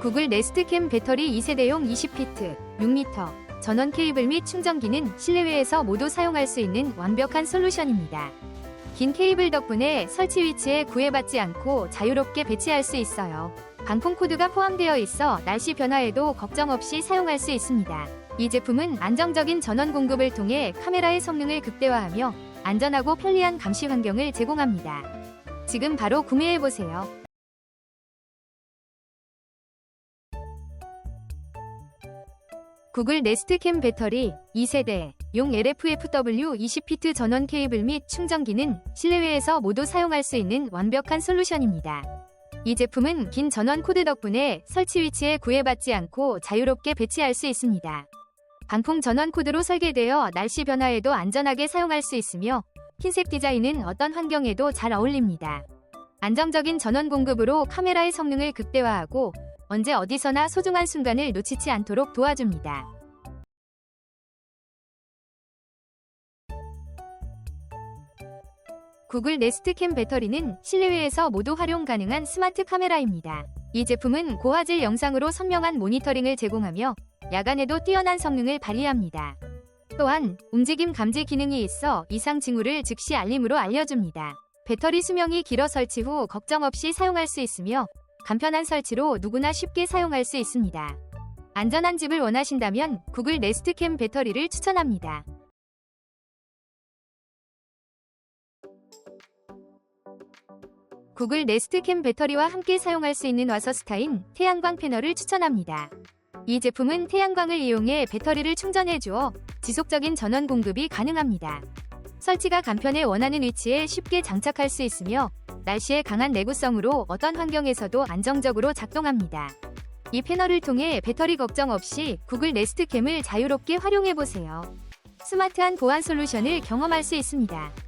구글 네스트캠 배터리 2세대용 20피트, 6m, 전원 케이블 및 충전기는 실내외에서 모두 사용할 수 있는 완벽한 솔루션입니다. 긴 케이블 덕분에 설치 위치에 구애받지 않고 자유롭게 배치할 수 있어요. 방풍 코드가 포함되어 있어 날씨 변화에도 걱정 없이 사용할 수 있습니다. 이 제품은 안정적인 전원 공급을 통해 카메라의 성능을 극대화하며 안전하고 편리한 감시 환경을 제공합니다. 지금 바로 구매해보세요. 구글 네스트캠 배터리 2세대 용 LFFW 20피트 전원 케이블 및 충전기는 실내외에서 모두 사용할 수 있는 완벽한 솔루션입니다. 이 제품은 긴 전원 코드 덕분에 설치 위치에 구애받지 않고 자유롭게 배치할 수 있습니다. 방풍 전원 코드로 설계되어 날씨 변화에도 안전하게 사용할 수 있으며 흰색 디자인은 어떤 환경에도 잘 어울립니다. 안정적인 전원 공급으로 카메라의 성능을 극대화하고 언제 어디서나 소중한 순간을 놓치지 않도록 도와줍니다. 구글 네스트캠 배터리는 실내외에서 모두 활용 가능한 스마트 카메라입니다. 이 제품은 고화질 영상으로 선명한 모니터링을 제공하며 야간에도 뛰어난 성능을 발휘합니다. 또한 움직임 감지 기능이 있어 이상 징후를 즉시 알림으로 알려줍니다. 배터리 수명이 길어 설치 후 걱정 없이 사용할 수 있으며 간편한 설치로 누구나 쉽게 사용할 수 있습니다. 안전한 집을 원하신다면 구글 네스트캠 배터리를 추천합니다. 구글 네스트캠 배터리와 함께 사용할 수 있는 와서스타인 태양광 패널을 추천합니다. 이 제품은 태양광을 이용해 배터리를 충전해 주어 지속적인 전원 공급이 가능합니다. 설치가 간편해 원하는 위치에 쉽게 장착할 수 있으며 날씨의 강한 내구성으로 어떤 환경에서도 안정적으로 작동합니다. 이 패널을 통해 배터리 걱정 없이 구글 네스트캠을 자유롭게 활용해 보세요. 스마트한 보안 솔루션을 경험할 수 있습니다.